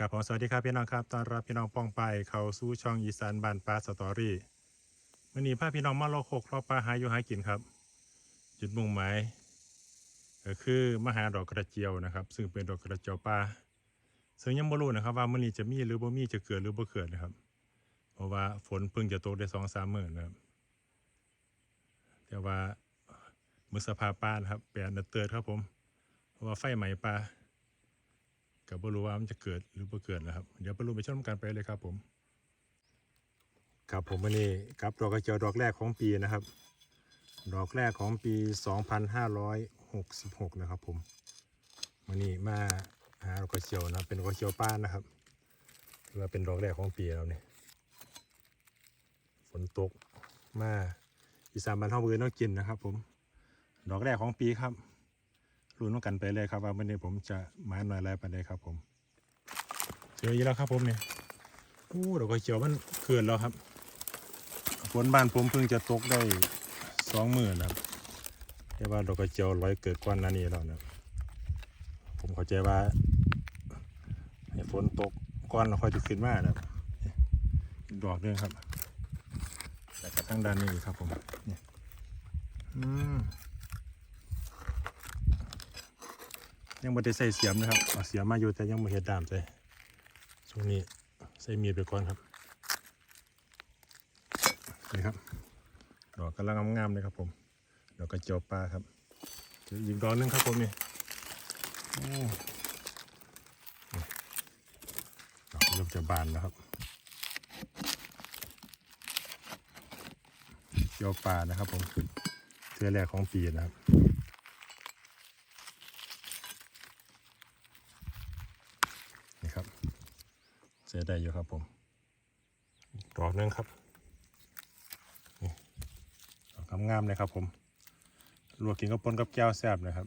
ครับผมสวัสดีครับพี่น้องครับต้อนรับพี่น้องป้องไปเขาสู่ช่องอีสานบานปลาสตอรี่วันนี้พาพี่น้องมาโลกหกรอบปลาหาอยู่หากินครับ จุดมุ่งหมายก็คือมาหาดอกกระเจียวนะครับ ซึ่งเป็นดอกกระเจียวปลาซึ่งยังไม่รู้นะครับ ว่ามันนี้จะมีหรือบ่มีจะเกิดหรือบ่เกิดนะครับ เพราะว่าฝนเพิ่งจะตกได้สองสามมื้อนะครับแต่ว่ามือสภาปลานครับแปลนเตือนครับผม เพราะว่าไฟไหม้ปลา กับบ่รู้ว่ามันจะเกิดหรือบ่เกิดนะครับ เดี๋ยวไปรู้ไปชมกันไปเลยครับผม ครับผมวันนี้กับดอกกระเจียวดอกแรกของปีนะครับ ดอกแรกของปี 2566 นะครับ ผมวันนี้มาหาดอกกระเจียวนะเป็นดอกกระเจียวป้านนะครับถือว่าเป็นดอกแรกของปีแล้วเนี่ยฝนตกมาอีสานบ้านเฮาเบือต้องกินนะครับ ผม ดอกแรกของปีครับ รู้น้องกันไปเลยครับว่าวันนี้ผมจะมาหน่อยไรปันใดครับ ผมเจออีกแล้วครับผมเนี่ยโอ้ดอกกระเจียวมันเกิดแล้วครับฝนบ้านผมเพิ่งจะตกได้สองหมื่นนะครับแต่ว่าดอกกระเจียวร้อยเกิดก้อนหนนี้แล้วนะผมเข้าใจว่าให้ฝนตกก้อนแล้วค่อยจะขึ้นมานะครับนี่อีกดอกนึงครับแต่กระทั่งด้านนี้ครับผมนี่อืม ยังไม่ได้ใส่เสียมนะครับเอาเสียมมาอยู่แต่ยังไม่เห็ดดามใส่ช่วงนี้ใส่มีดไปก่อนครับนี่ครับดอกกำลังงามๆเลยครับผมดอกกระเจียวปลาครับเจออีกดอกนึงครับผมนี่โอ้นี่ดอกเริ่มจะบานแล้วครับเจียวปลานะครับผมเทือแรกของปีนะครับ นี่ครับเสีย ได้อยู่ครับผมอีกดอกหนึงครับนี่ดอกงามๆเลยครับผมลวกกินกับปนกับแก้วแซ่บนะครับ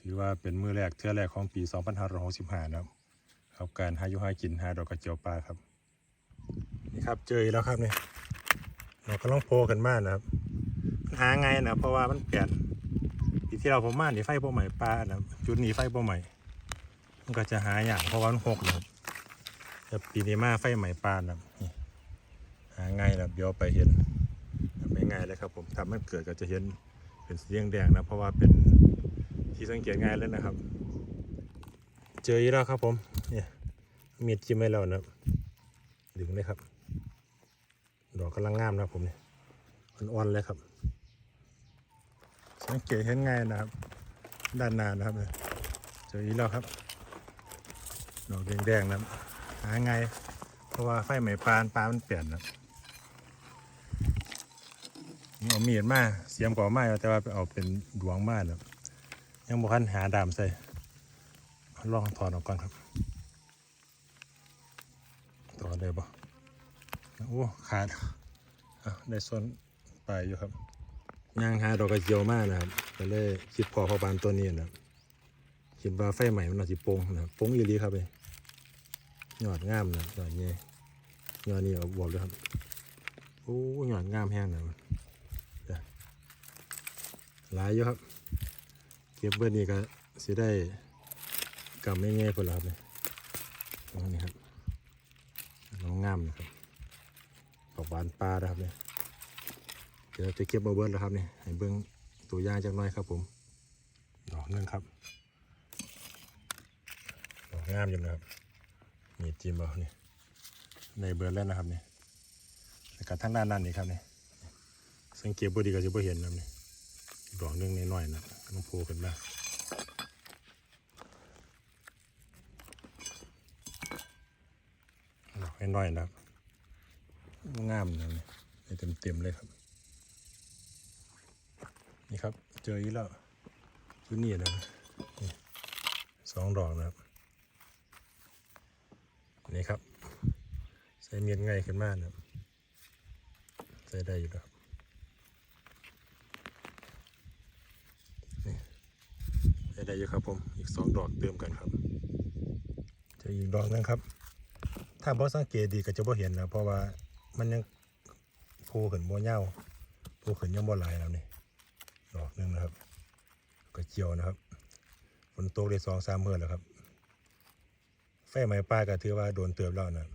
ถือว่าเป็นมือแรกเทื่อแรกของปี 2565นะครับครับการหาอยุหากินหาดอกกระเจียวปลาครับ นี่ครับเจออีกแล้วครับนี่เราก็ต้องโพกันมากนะครับมันหาไงนะเพราะว่ามันเปลี่ยนปีที่เราผมมาหนีไฟบ่ใหม่ปลานะครับจุดหนีไฟบ่ใหม่มันก็จะหาอย่างเพราะว่ามันหกนะครับ แต่ปีนี้มาไฟใหม่ปานนะครับนี่หาง่ายนะครับเดี๋ยวไปเห็นไม่ง่ายเลยครับผมทำมันเกิดก็จะเห็นเป็นสีแดงๆนะเพราะว่าเป็นที่สังเกตง่ายเลยนะครับ เจออีกแล้วครับผมเนี่ยมีดจิ้มไว้แล้วนะดึงเลยครับ ดอกกำลังงามนะครับผมเนี่ยอ่อนๆเลยครับ สังเกตเห็นง่ายนะครับ ด้านหน้านะครับเนี่ยเจออีกแล้วครับดอกแดงๆนะครับ หาไง เพราะว่าไฟไหม้ปานปลามันเปลี่ยนนะนี่เอามีดมาเสียมก่อไมาแต่ว่าไปเอาเป็นดวงมาแล้วยังบ่คันหาดามใส่ลองถอดออกก่อนครับถอดได้บ่โอ้ขาดอะได้ส่วนปลายอยู่ครับย่างหาดอกกระเจียวมากนะครับก็เลยคิดพอพอปานตัวนี้นะคิดว่าไฟใหม่มันอาจจะโปงนะโปงอีหลีครับเลย ยอดงามนะยอดเงี้ยยอดนี่เอาบอกเลยครับโอ้ยอดงามแห้งนะมันหลายอยู่ครับ เก็บเบอร์นี้ก็สิได้กำไม่ง่ายคนละครับเนี่ยตรงนี้ครับน้องงามนะครับดอกหวานปลานะครับเนี่ยเดี๋ยวจะเก็บมาเบิร์แล้วครับเนี่ยให้เบิ้งตัวย่างจักน่อยครับ ผม ดอกนึงครับ ดอกงามอยู่นะครับ มีดจิ้มเอาเนี่ยในเบิร์แล้วนะครับเนี่ยแล้วก็ทางด้านนั้นนี่ครับเนี่ยสังเกตบดีก็จะบ่เห็นนะเนี่ยดอกนึงน้อยๆนะต้องโผล่ขึ้นมาดอกน้อยๆนะครับงามนะเนี่ยเต็มๆเลยครับ นี่ครับ เจออีกแล้วชุดนี้นะนี่สองดอกนะครับ นี่ครับ ใส่เมียนง่ายขึ้นมากนะครับ ใส่ได้อยู่ครับนี่ใส่ได้อยู่ครับผม อีกสองดอกเติมกันครับ จะอีกดอกนึงครับ ถ้าบ่สังเกตดีก็จะบ่เห็นนะเพราะว่ามันยังโผล่ขึ้นบ่เน่าโผล่ขึ้นยังบ่หลายแล้วนี่ดอกหนึงนะครับ ก็เจียวนะครับฝนตกได้สองสามเมื่อแล้วครับ ไฟไหม้ป่าก็ถือว่าโดนเติบแล้วนะ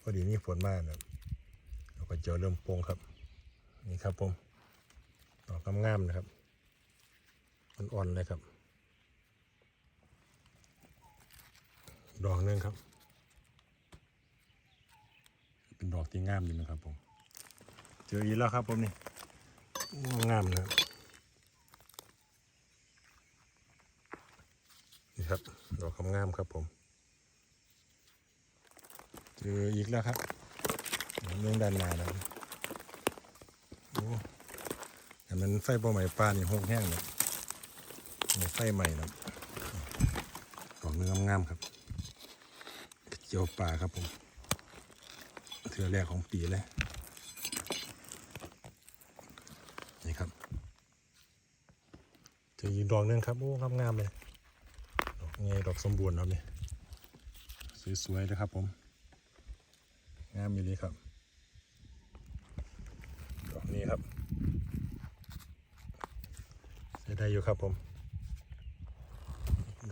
พอดีมีฝนมากนะเราก็เจอเริ่มโปร่งครับ นี่ครับผมดอกงามๆนะครับมันอ่อนเลยครับ ดอกหนึงครับ เป็นดอกที่งามอยู่นะครับผมเจออีกแล้วครับผมนี่งามนะครับนี่ครับ ดอกงามครับผม ออีกแล้วครับเรื่องด้านหน้านะครับโอ้แต่มันไฟบ่ใหม่ปลานี่หกแห้งเลยนี่ไฟใหม่นะครับดอกเนื้องามๆครับเจียวปลาครับผมเทือแรกของปีเลยนี่ครับเจออีกดอกหนึงครับโอ้งามๆเลยดอกไงดอกสมบูรณ์ครับนี่สวยๆเลยครับผม งามมีนี้ครับดอกนี้ครับใช้ได้อยู่ครับผม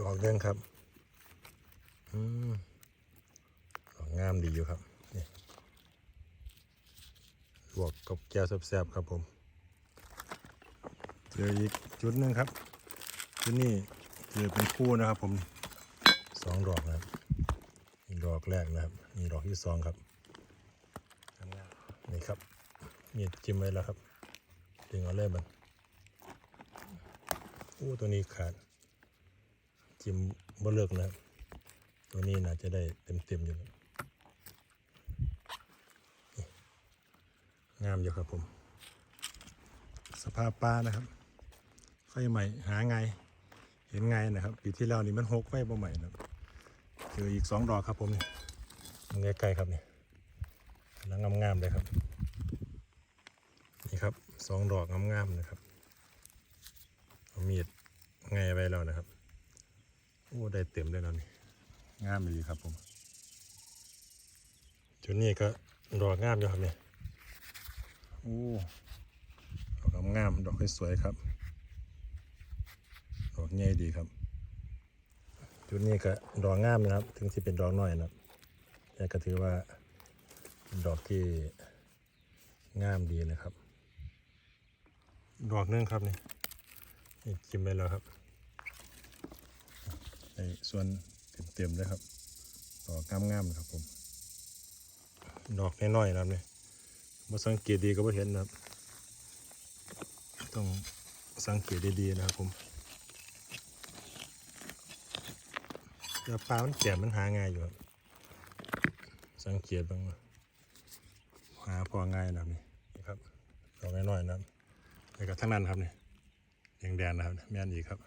ดอกเรื่องครับอืมดอกงามดีอยู่ครับนี่ลวกกับแก้วแซบๆครับผมเจออีกจุดหนึ่งครับจุดนี้เจอเป็นคู่นะครับผมสองดอกนะครับมีดอกแรกนะครับนี่ดอกที่สองครับ นี่ครับมีดจิ้มไว้แล้วครับ ดึงเอาเลยมันอู้ตัวนี้ขาด จิ้มบ่เลิกนะครับตัวนี้น่าจะได้เต็มๆอยู่งามอยู่ครับผม สภาพปลานะครับ ไฟใหม่หาไง เห็นไงนะครับปีที่แล้วนี่มันหกไฟบ่ใหม่นะเจออีกสองดอกครับผมนี่มันใกล้ๆครับนี่กำลังงามๆเลยครับ สองดอกงามๆนะครับเอามีดไงไว้แล้วนะครับ โอ้ได้เต็มเลยแล้วนี่งามดีครับผม จุดนี้ก็ดอกงามอยู่ครับเนี่ยโอ้ดอกงามๆดอกสวยๆครับ ดอกใหญ่ดีครับ จุดนี้ก็ดอกงามนะครับ ถึงที่เป็นดอกน้อยนะครับแต่ก็ถือว่าเป็นดอกที่งามดีนะครับ ดอกนึงครับนี่นี่กินไปแล้วครับในส่วนเต็มๆเลยครับดอกงามๆครับผม ดอกน้อยๆนะครับนี่มาสังเกตดีก็ไม่เห็นนะครับ ต้องสังเกตดีๆนะครับผมเดี๋ยวปลามันแก่มันหาง่ายอยู่ครับสังเกตบ้างหาพอง่ายนะครับนี่ครับดอกน้อยๆนะครับ แล้วก็ทั้งนั้นครับนี่แดงแดงๆนะครับแม่นอีกครับ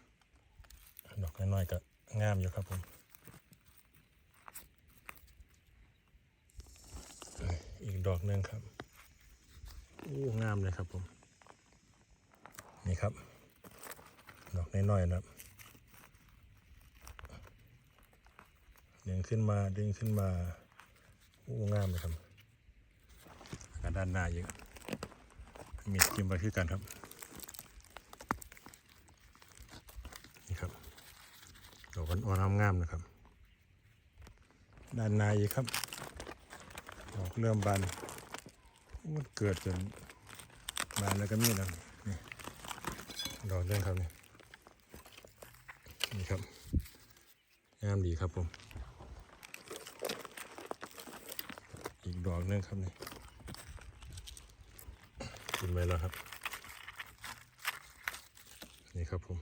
ดอกน้อยๆก็งามอยู่ครับผมอีกดอกหนึ่งครับอู้งามเลยครับผม นี่ครับ ดอกน้อยๆนะครับดึงขึ้นมาดึงขึ้นมาอู้งามเลยครับแล้วก็ด้านหน้าเยอะ มีจิ้มไปคือกันครับ นี่ครับดอกอ่อนๆงามๆนะครับ ด้านในครับดอกเริ่มบานมันเกิดจนบานแล้วก็มีแล้วนี่ดอกเรื่องครับนี่นี่ครับงามดีครับผม อีกดอกนึงครับนี่ กินไปแล้วครับ นี่ครับผม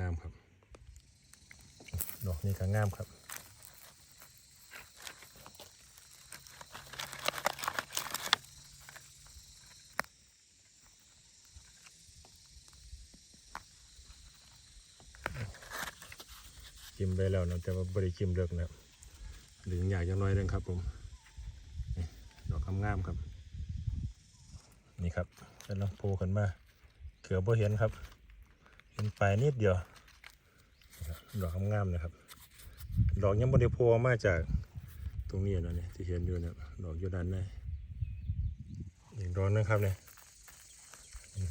งามครับ ดอกนี้ก็งามครับจิ้มไปแล้วนะแต่ว่าบริจิ้มเลิกนะหรืออยากจะน้อยหนึงครับผมดอกงามๆครับ นี่ครับเป็นลำโพขึ้นมา เกือบบ่เห็นครับเห็นปลายนิดเดียวนี่ครับดอกงามๆนะครับ ดอกยังบริโพอมาจากตรงนี้นะเนี่ยที่เห็นอยู่เนี่ยดอกอยู่ด้านในอีกดอกหนึงครับเนี่ย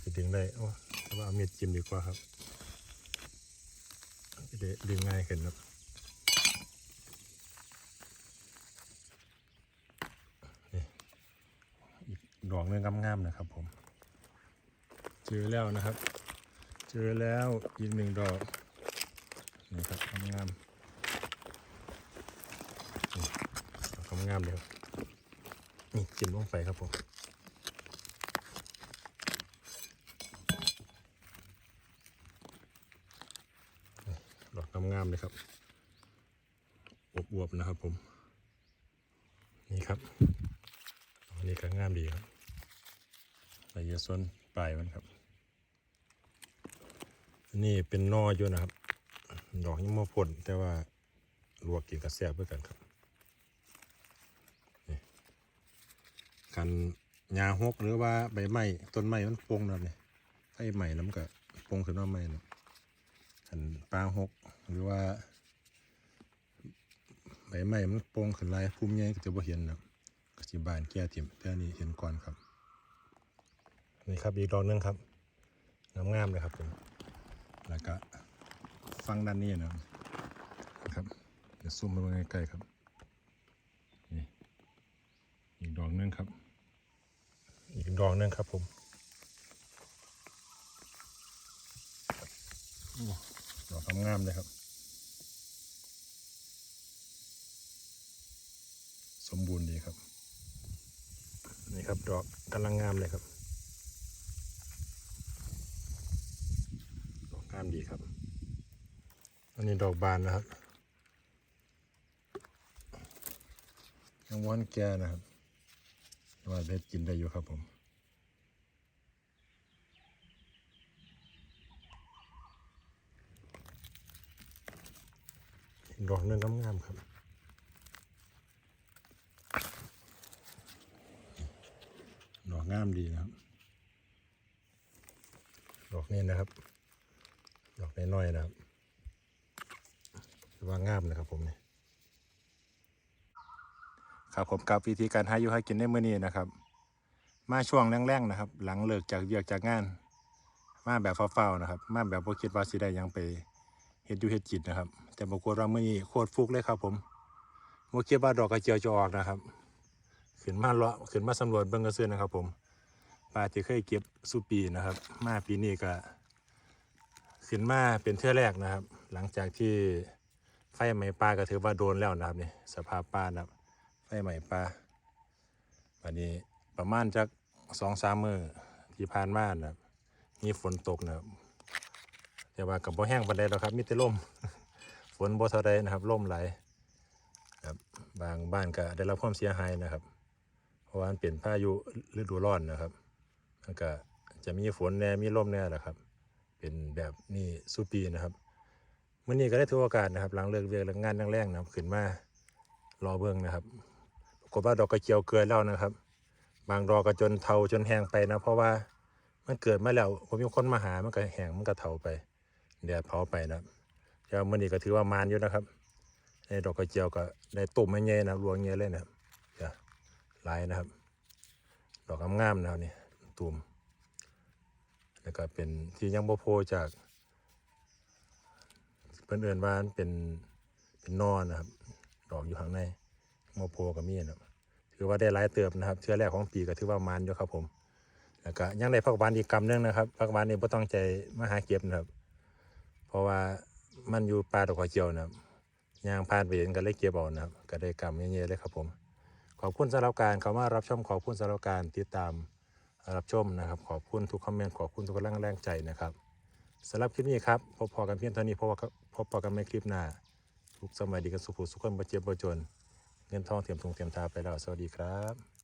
จะดึงได้โอ้แต่ว่าเอาเมีดจิ้มดีกว่าครับจะได้ดึงง่ายขึ้นครับ ดอกเนื้องงามๆนะครับ ผม เจอแล้วนะครับ เจอแล้วอีกหนึ่งดอกนี่ครับงามๆนี่ดอกงามเดียวนี่จิ้มลงไปครับผมดอกงามๆเลยครับอวบๆนะครับผม นี่ครับ อันนี้ก็งามดีครับ ระยส่วนปลายมันครับ นี่เป็นนออยู่นะครับ ดอกยังไม่ผลแต่ว่าลวกกินกระแสบเพื่อกันครับกันยาหกหรือว่าใบไม้ต้นไม้มันโปงนะครับนี่ไฟใหม่แล้วก็โปงขึ้นมาใหม่นะกันปลาหกหรือว่าใบไม้มันโปงขึ้นลายภูมิใหญ่ก็จะบ่เห็นนะครับก็สิบานแก่ถิ่มแต่นนี้เห็นก่อนครับ นี่ครับอีกดอกหนึงครับงามๆเลยครับผมแล้วก็ฟังด้านนี้นะครับนะครับเดี๋ยวซูมไปใกล้ๆครับนี่อีกดอกหนึงครับ อีกดอกหนึงครับผมโอ้ดอกงามๆเลยครับ สมบูรณ์ดีครับนี่ครับดอกกำลังงามเลยครับ ดอกงามดีครับ อันนี้ดอกบานนะครับยังว่านแก่นะครับว่าได้กินได้อยู่ครับผมดอกเนื้องามครับดอกงามดีนะครับ ดอกนี้นะครับ ดอกน้อยๆนะครับว่างามนะครับผมนี่ครับผมกับวิธีการหาอยู่ให้กินในมื้อนี้นะครับ มาช่วงแรงๆนะครับ หลังเลิกจากเวียกจากงาน มาแบบเฝ้าๆนะครับ มาแบบบ่คิดว่าสิได้ยังไปเฮ็ดอยู่เฮ็ดจิตนะครับ แต่ปรากฏว่ามื้อนี้โคตรฟุกเลยครับ ผมบ่คิดว่าดอกกระเจียวจะออกนะครับขึ้นมาเลาะขึ้นมาสำรวจเบิ่งกระซื้อนะครับ ผมปลาที่เคยเก็บสุปีนะครับ มาปีนี้ก็ ขึ้นมาเป็นเทื่อแรกนะครับ หลังจากที่ไฟไหม้ป่าก็ถือว่าโดนแล้วนะครับนี่สภาพป่านะครับ ไฟไหม้ป่าวันนี้ประมาณจากสองสามมือที่ผ่านมานะครับมีฝนตกนะครับแต่ว่ากับบ่แห้งปานใดหรอกครับมีแต่ลมฝนบ่เท่าใดนะครับลมไหลครับบางบ้านก็ได้รับความเสียหายนะครับ เพราะว่ามันเปลี่ยนพายุฤดูร้อนนะครับมันก็จะมีฝนแน่มีลมแน่แหละครับ เป็นแบบนี้สุปีนะครับมื่อนี้ก็ได้ถือโอกาสนะครับ หลังเลิกเวียกเลิกงานแรงๆนะครับขึ้นมารอเบื้องนะครับปรากฏว่าดอกกระเจียวเกลือแล้วนะครับ บางดอกก็จนเทาจนแห้งไปนะ เพราะว่ามันเกิดมาแล้วผมมีคนมาหามันก็แห้งมันก็เทาไปแดดเผาไปนะครับแต่ว่ามื่อนี้ก็ถือว่ามานอยู่นะครับในดอกกระเจียวก็ได้ตุ่มไม่เงยนะรวงเงยเลยนะครับลายนะครับ ดอกงามๆนะครับนี่ตุ่ม แล้วก็เป็นที่ยังบ่โพจากเพิ่นเอิ้นว่านเป็นเป็นนอนนะครับ ดอกอยู่ข้างในบ่โพก็มีนะครับถือว่าได้หลายเติบนะครับเชื้อแรกของปีก็ถือว่ามานอยู่ครับผมแล้วก็ยังได้ผักวานอีกกำหนึงนะครับผักวานนี่บ่ต้องใจมาหาเก็บนะครับ เพราะว่ามันอยู่ป่าดอกกระเจียวนะครับยางผ่านไปเห็นก็เลยเก็บเอานะครับ ก็ได้กำเยอะๆเลยครับผม ขอบคุณสำหรับการเข้ามารับชมขอบคุณสำหรับการติดตาม รับชมนะครับ ขอบคุณทุกคอมเมนต์ขอบคุณทุกกำลังแรงใจนะครับสำหรับคลิปนี้ครับพบพอกันเพียงเท่านี้พบพบพอกันในคลิปหน้าทุกสมัยดีกันสุขสุขคนบาเจ็บบาจน เงินทองเทียมทงเทียมทาไปแล้วสวัสดีครับ